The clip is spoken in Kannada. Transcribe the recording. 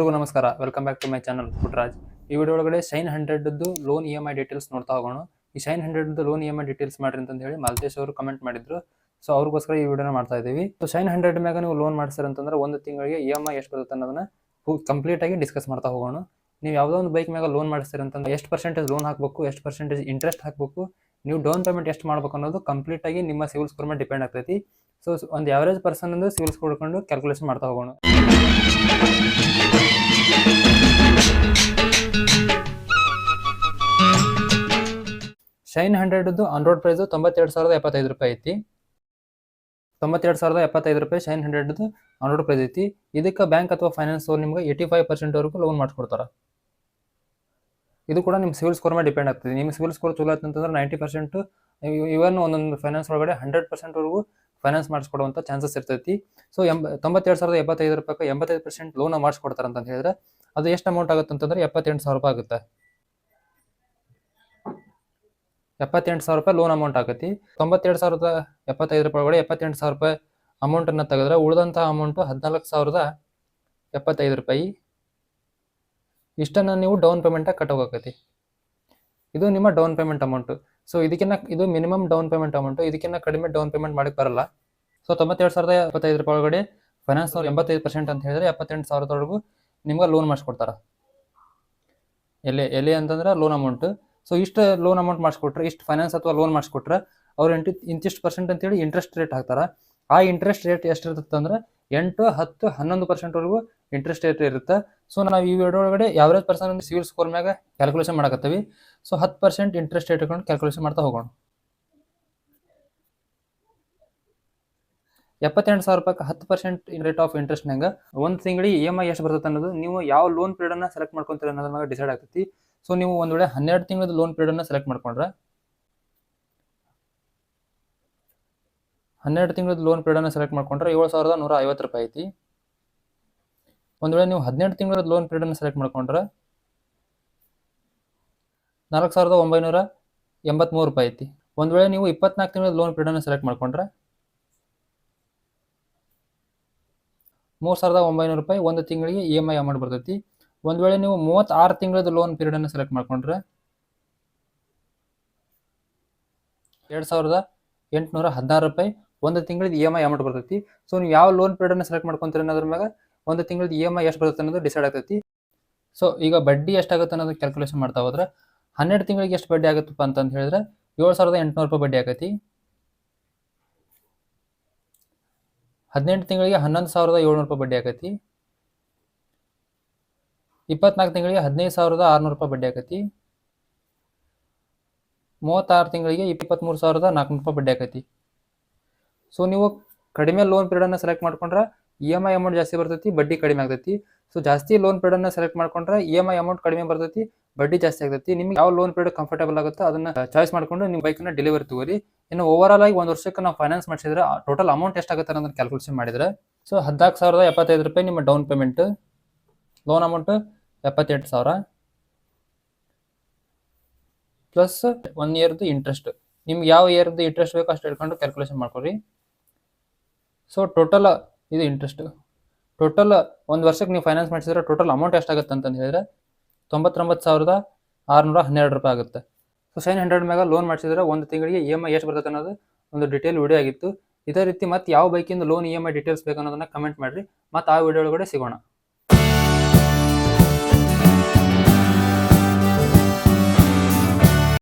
ಎಲ್ರಿಗೂ ನಮಸ್ಕಾರ. Welcome back to my channel Putraj. ಈ ವಿಡಿಯೋ ಒಳಗಡೆ Shine hundred loan E M I details ನೋಡ್ತಾ ಹೋಗೋಣ. ಈ Shine hundred loan E M I details ಮಾಡ್ರಿ ಅಂತ ಹೇಳಿ ಮಾಲ್ತೇಶ್ ಅವರು ಕಮೆಂಟ್ ಮಾಡಿದ್ರು. ಸೊ ಅವ್ರಿಗೋಸ್ಕರ ಈ ವಿಡಿಯೋನ ಮಾಡ್ತಾ ಇದ್ದೀವಿ. ಸೊ ಶೈನ್ ಹಂಡ್ರೆಡ್ ಮ್ಯಾಗ ನೀವು ಲೋನ್ ಮಾಡ್ತೀರ ಅಂತಂದ್ರೆ ಒಂದು ತಿಂಗಳಿಗೆ ಇ ಎಂ ಐ ಎಷ್ಟು ಬರುತ್ತೆ ಅನ್ನೋದನ್ನ ಕಂಪ್ಲೀಟ್ ಆಗಿ ಡಿಸ್ಕಸ್ ಮಾಡ್ತಾ ಹೋಗೋಣ. ನೀವು ಯಾವುದೋ ಒಂದು ಬೈಕ್ ಮ್ಯಾಗ ಲೋನ್ ಮಾಡಿಸ್ತೀರ ಅಂತಂದ್ರೆ ಎಷ್ಟು ಪರ್ಸೆಂಟೇಜ್ ಲೋನ್ ಹಾಕಬೇಕು, ಎಷ್ಟು ಪರ್ಸೆಂಟೇಜ್ ಇಂಟ್ರೆಸ್ಟ್ ಹಾಕಬೇಕು, ನೀವು ಡೌನ್ ಪೇಮೆಂಟ್ ಎಷ್ಟು ಮಾಡ್ಬೇಕು ಅನ್ನೋದು ಕಂಪ್ಲೀಟ್ ಆಗಿ ನಿಮ್ಮ ಸಿವಿಲ್ ಸ್ಕೋರ್ ಮೇಲೆ ಡಿಪೆಂಡ್ ಆಗ್ತೈತಿ. ಸೊ ಒಂದು ಯಾವರೇಜ್ ಪರ್ಸನ್ ಅಂದ್ರೆ ಸಿವಿಲ್ ಸ್ಕೋರ್ ಕ್ಯಾಲ್ಕುಲೇಷನ್ ಮಾಡ್ತಾ ಹೋಗೋಣ. Shine hundred on road price ತೊಂಬತ್ತೆರಡು ಸಾವಿರದ ಎಪ್ಪತ್ತೈದು ರೂಪಾಯಿ ಐತಿ. ತೊಂಬತ್ತೆರಡು ಸಾವಿರದ ಎಪ್ಪತ್ತೈದು ರೂಪಾಯಿ Shine hundred on road price ಐತಿ. ಇದಕ್ಕೆ ಬ್ಯಾಂಕ್ ಅಥವಾ ಫೈನಾನ್ಸ್ ಅವ್ರು ನಿಮ್ಗೆ ಏಯ್ಟಿ ಫೈವ್ ಪರ್ಸೆಂಟ್ವರೆಗೂ ಲೋನ್ ಮಾಡಿಕೊಡ್ತಾರೆ. ಇದು ಕೂಡ ನಿಮ್ಮ ಸಿವಿಲ್ ಸ್ಕೋರ್ ಮೇಲೆ ಡಿಪೆಂಡ್ ಆಗ್ತದೆ. ನಿಮ್ಮ ಸಿವಿಲ್ ಸ್ಕೋರ್ ಚಲೋ ಆಯ್ತು ಅಂತಂದ್ರೆ ನೈಂಟಿ ಪರ್ಸೆಂಟು ಇವನ್ ಒಂದೊಂದು ಫೈನಾನ್ಸ್ ಒಳಗಡೆ ಹಂಡ್ರೆಡ್ ಪರ್ಸೆಂಟ್ವರೆಗೂ ಫೈನಾನ್ಸ್ ಮಾಡಿಸ್ಕೊಡುವಂಥ ಚಾನ್ಸಸ್ ಇರ್ತೈತಿ. ಸೊ ಎಂಬ, ತೊಂಬತ್ತೆರಡು ಸಾವಿರದ ಎಪ್ಪತ್ತೈದು ರೂಪಾಯಿ ಎಂಬತ್ತೈದು ಪರ್ಸೆಂಟ್ ಲೋನ್ ಮಾಡಿಸ್ಕೊಡ್ತಾರೆ ಅಂತ ಹೇಳಿದ್ರೆ ಅದು ಎಷ್ಟು ಅಮೌಂಟ್ ಆಗುತ್ತೆ ಅಂತಂದ್ರೆ ಎಪ್ಪತ್ತೆಂಟು ಸಾವಿರ ರೂಪಾಯಿ ಆಗುತ್ತೆ. ಎಪ್ಪತ್ತೆಂಟು ಸಾವಿರ ರೂಪಾಯಿ ಲೋನ್ ಅಮೌಂಟ್ ಆಗುತ್ತೆ ತೊಂಬತ್ತೆರಡು ಸಾವಿರದ ಎಪ್ಪತ್ತೈದು ರೂಪಾಯಿ ಒಳಗಡೆ ಎಪ್ಪತ್ತೆಂಟು ಸಾವಿರ ರೂಪಾಯಿ ಅಮೌಂಟನ್ನು ತೆಗೆದ್ರೆ ಉಳಿದಂಥ ಅಮೌಂಟು ಹದಿನಾಲ್ಕು ಸಾವಿರದ ಎಪ್ಪತ್ತೈದು ರೂಪಾಯಿ. ಇಷ್ಟನ್ನು ನೀವು ಡೌನ್ ಪೇಮೆಂಟಾಗಿ ಕಟ್ಟೋಗತಿ ಇದು ನಿಮ್ಮ ಡೌನ್ ಪೇಮೆಂಟ್ ಅಮೌಂಟು ಸೊ ಇದಕ್ಕಿಂತ ಇದು ಮಿನಿಮಮ್ ಡೌನ್ ಪೇಮೆಂಟ್ ಅಮೌಂಟ್ ಇದಕ್ಕಿಂತ ಕಡಿಮೆ ಡೌನ್ ಪೇಮೆಂಟ್ ಮಾಡಕ್ಕೆ ಬರಲ್ಲ. ಸೊ ತೊಂಬತ್ತೆರಡು ಸಾವಿರದ ಎಪ್ಪತ್ತೈದು ರೂಪಾಯಿ ಒಳಗಡೆ ಫೈನಾನ್ಸ್ ಅವ್ರು ಎಂಬತ್ತೈದು ಪರ್ಸೆಂಟ್ ಅಂತ ಹೇಳಿದ್ರೆ ಎಪ್ಪತ್ತೆಂಟು ಸಾವಿರದವರೆಗೂ ನಿಮ್ಗೆ ಲೋನ್ ಮಾಡಿಸ್ಕೊಡ್ತಾರೆ. ಎಲ್ಲಿ ಎಲ್ಲಿ ಅಂತಂದ್ರೆ ಲೋನ್ ಅಮೌಂಟ್ ಸೊ ಇಷ್ಟು ಲೋನ್ ಅಮೌಂಟ್ ಮಾಡಿಸ್ಕೊಟ್ರೆ, ಇಷ್ಟು ಫೈನಾನ್ಸ್ ಅಥವಾ ಲೋನ್ ಮಾಡಿಸ್ಕೊಟ್ರೆ ಅವ್ರು ಎಂಟು, ಇಂತಿಷ್ಟು ಪರ್ಸೆಂಟ್ ಅಂತೇಳಿ ಇಂಟ್ರೆಸ್ಟ್ ರೇಟ್ ಹಾಕ್ತಾರೆ. ಆ ಇಂಟ್ರೆಸ್ಟ್ ರೇಟ್ ಎಷ್ಟಿರ್ತದೆ ಅಂದ್ರೆ ಎಂಟು, ಹತ್ತು, ಹನ್ನೊಂದು ಪರ್ಸೆಂಟ್ವರೆಗೂ ಇಂಟ್ರೆಸ್ಟ್ ರೇಟ್ ಇರುತ್ತೆ. ಸೊ ನಾವು ಈ ವಿಡಿಯೋ ಒಳಗಡೆ ಯಾವ್ಯಾವ ಅಂದ್ರೆ ಸಿವಿಲ್ ಸ್ಕೋರ್ ಮ್ಯಾಗ ಕ್ಯಾಲ್ಕುಲೇಷನ್ ಮಾಡಕತ್ತೀವಿ. ಸೊ ಹತ್ತು ಪರ್ಸೆಂಟ್ ಇಂಟ್ರೆಸ್ಟ್ ರೇಟ್ ಇಟ್ಕೊಂಡು ಕ್ಯಾಲ್ಕುಲೇಷನ್ ಮಾಡ್ತಾ ಹೋಗೋಣ. ಎಪ್ಪತ್ತೆಂಟು ಸಾವಿರ ರೂಪಾಯಿ ಹತ್ತು ಪರ್ಸೆಂಟ್ ರೇಟ್ ಆಫ್ ಇಂಟ್ರೆಸ್ಟ್ನಾಗ ಒಂದು ತಿಂಗಳಿಗೆ ಇ ಎಂ ಐ ಎಷ್ಟು ಬರ್ತದೆ ಅನ್ನೋದು ನೀವು ಯಾವ ಲೋನ್ ಪೀರಿಯಡನ್ನು ಸೆಲೆಕ್ಟ್ ಮಾಡ್ಕೊಂತೀರ ಅನ್ನೋದ್ರ ಮ್ಯಾಗ ಡಿಸೈಡ್ ಆಗ್ತೈತಿ. ಸೊ ನೀವು ಒಂದು ವೇಳೆ ಹನ್ನೆರಡು ತಿಂಗಳದ ಲೋನ್ ಪೀರಿಯಡನ್ನು ಸೆಲೆಕ್ಟ್ ಮಾಡ್ಕೊಂಡ್ರೆ ಹನ್ನೆರಡು ತಿಂಗಳದ ಲೋನ್ ಪೀರಿಯಡನ್ನು ಸೆಲೆಕ್ಟ್ ಮಾಡ್ಕೊಂಡ್ರೆ ಏಳು ಸಾವಿರದ ನೂರ ಐವತ್ತು ರೂಪಾಯಿ ಐತಿ. ಒಂದು ವೇಳೆ ನೀವು ಹದಿನೆಂಟು ತಿಂಗಳ ಲೋನ್ ಪೀರಿಯಡನ್ನು ಸೆಲೆಕ್ಟ್ ಮಾಡ್ಕೊಂಡ್ರೆ ನಾಲ್ಕು ಸಾವಿರದ ಒಂಬೈನೂರ ಎಂಬತ್ತ್ಮೂರು ರೂಪಾಯಿ ಐತಿ. ಒಂದು ವೇಳೆ ನೀವು ಇಪ್ಪತ್ನಾಲ್ಕು ತಿಂಗಳ ಲೋನ್ ಪೀರಿಯಡನ್ನು ಸೆಲೆಕ್ಟ್ ಮಾಡ್ಕೊಂಡ್ರೆ ಮೂರು ಸಾವಿರದ ಒಂಬೈನೂರು ರೂಪಾಯಿ ಒಂದು ತಿಂಗಳಿಗೆ ಇ ಎಂ ಐ ಅಮೌಂಟ್ ಬರ್ತೈತಿ. ಒಂದು ವೇಳೆ ನೀವು ಮೂವತ್ತಾರು ತಿಂಗಳದ ಲೋನ್ ಪೀರಿಯಡನ್ನು ಸೆಲೆಕ್ಟ್ ಮಾಡ್ಕೊಂಡ್ರೆ ಎರಡು ಸಾವಿರದ ಎಂಟುನೂರ ಹದಿನಾರು ರೂಪಾಯಿ ಒಂದು ತಿಂಗಳದ ಇ ಎಂ ಐ ಅಮೌಂಟ್ ಬರ್ತೈತಿ. ಸೊ ನೀವು ಯಾವ ಲೋನ್ ಪೀರಿಯಡನ್ನು ಸೆಲೆಕ್ಟ್ ಮಾಡ್ಕೊತೀರಿ ಅನ್ನೋದ್ರ ಮ್ಯಾಗ ಒಂದು ತಿಂಗಳದ ಇ ಎಂ ಐ ಎಷ್ಟು ಬರುತ್ತೆ ಅನ್ನೋದು ಡಿಸೈಡ್ ಆಗ್ತೈತಿ. ಸೊ ಈಗ ಬಡ್ಡಿ ಎಷ್ಟಾಗುತ್ತೆ ಅನ್ನೋದು ಕ್ಯಾಲ್ಕುಲೇಷನ್ ಮಾಡ್ತಾ ಹೋದ್ರೆ, ಹನ್ನೆರಡು ತಿಂಗಳಿಗೆ ಎಷ್ಟು ಬಡ್ಡಿ ಆಗುತ್ತಪ್ಪ ಅಂತಂದು ಹೇಳಿದ್ರೆ, ಏಳು ಸಾವಿರದ ಎಂಟುನೂರು ರೂಪಾಯಿ ಬಡ್ಡಿ ಆಗೈತಿ ಹದಿನೆಂಟು ತಿಂಗಳಿಗೆ ಹನ್ನೊಂದು ಸಾವಿರದ ಏಳ್ನೂರು ರೂಪಾಯಿ ಬಡ್ಡಿ ಆಗೈತಿ ಇಪ್ಪತ್ನಾಲ್ಕು ತಿಂಗಳಿಗೆ ಹದಿನೈದು ಸಾವಿರದ ಆರುನೂರು ರೂಪಾಯಿ ಬಡ್ಡಿ ಆಕತಿ. ಮೂವತ್ತಾರು ತಿಂಗಳಿಗೆ ಇಪ್ಪತ್ತ್ಮೂರು ಸಾವಿರದ ನಾಲ್ಕುನೂರು ರೂಪಾಯಿ ಬಡ್ಡಿ ಆಕತಿ. ಸೊ ನೀವು ಕಡಿಮೆ ಲೋನ್ ಪೀರಿಯಡನ್ನು ಸೆಲೆಕ್ಟ್ ಮಾಡ್ಕೊಂಡ್ರೆ ಇ ಎಂ ಐ ಅಮೌಂಟ್ ಜಾಸ್ತಿ ಬರ್ತೈತಿ, ಬಡ್ಡಿ ಕಡಿಮೆ ಆಗ್ತೈತಿ. ಸೊ ಜಾಸ್ತಿ ಲೋನ್ ಪೀರಿಯಡನ್ನು ಸೆಲೆಕ್ಟ್ ಮಾಡ್ಕೊಂಡ್ರೆ ಇ ಎಂ ಐ ಅಮೌಂಟ್ ಕಡಿಮೆ ಬರ್ತೈತಿ, ಬಡ್ಡಿ ಜಾಸ್ತಿ ಆಗ್ತೈತಿ. ನಿಮ್ಗೆ ಯಾವ ಲೋನ್ ಪೀರಿಯಡ್ ಕಂಫರ್ಟೇಬಲ್ ಆಗುತ್ತೋ ಅದನ್ನ ಚಾಯ್ಸ್ ಮಾಡ್ಕೊಂಡು ನಿಮ್ಮ ಬೈಕ್ನ ಡೆಲಿವರಿ ತಗೋರಿ. ಇನ್ನು ಓವರ್ ಆಲ್ ಆಗಿ ಒಂದು ವರ್ಷಕ್ಕೆ ನಾವು ಫೈನಾನ್ಸ್ ಮಾಡಿಸಿದ್ರೆ ಟೋಟಲ್ ಅಮೌಂಟ್ ಎಷ್ಟು ಎಷ್ಟಾಗುತ್ತೆ ಅನ್ನೋದನ್ನ ಕ್ಯಾಲ್ಕುಲೇಷನ್ ಮಾಡಿದ್ರೆ ಸೊ ಹದಿನಾಲ್ಕು ಸಾವಿರದ ಎಪ್ಪತ್ತೈದು ರೂಪಾಯಿ ನಿಮ್ಮ ಡೌನ್ ಪೇಮೆಂಟ್ ಲೋನ್ ಅಮೌಂಟ್ ಎಪ್ಪತ್ತೆಂಟು ಸಾವಿರ ಪ್ಲಸ್ ಒನ್ ಇಯರ್ದು ಇಂಟ್ರೆಸ್ಟ್ ನಿಮ್ಗೆ ಯಾವ ಇಯರ್ದು ಇಂಟ್ರೆಸ್ಟ್ ಬೇಕು ಅಷ್ಟು ಹಿಡ್ಕೊಂಡು ಕ್ಯಾಲ್ಕುಲೇಷನ್ ಮಾಡ್ಕೊರಿ. ಸೊ ಟೋಟಲ್ ಇದು ಇಂಟ್ರೆಸ್ಟ್ ಟೋಟಲ್ ಒಂದು ವರ್ಷಕ್ಕೆ ನೀವು ಫೈನಾನ್ಸ್ ಮಾಡಿಸಿದ್ರೆ ಟೋಟಲ್ ಅಮೌಂಟ್ ಎಷ್ಟಾಗುತ್ತೆ ಅಂತಂದು ಹೇಳಿದ್ರೆ ತೊಂಬತ್ತೊಂಬತ್ತು ಸಾವಿರದ ಆರುನೂರ ಹನ್ನೆರಡು ರೂಪಾಯಿ ಆಗುತ್ತೆ. ಸೊ ಸೆವೆನ್ ಹಂಡ್ರೆಡ್ ಮ್ಯಾಗ ಲೋನ್ ಮಾಡಿಸಿದ್ರೆ ಒಂದು ತಿಂಗಳಿಗೆ ಇ ಎಂ ಐ ಎಷ್ಟು ಬರ್ತದೆ ಅನ್ನೋದು ಒಂದು ಡಿಟೇಲ್ ವಿಡಿಯೋ ಆಗಿತ್ತು. ಇದೇ ರೀತಿ ಮತ್ತೆ ಯಾವ ಬೈಕಿಂದ loan E M I details ಬೇಕು ಅನ್ನೋದನ್ನ ಕಮೆಂಟ್ ಮಾಡಿರಿ. ಮತ್ತು ಆ ವಿಡಿಯೋ ಒಳಗಡೆ ಸಿಗೋಣ.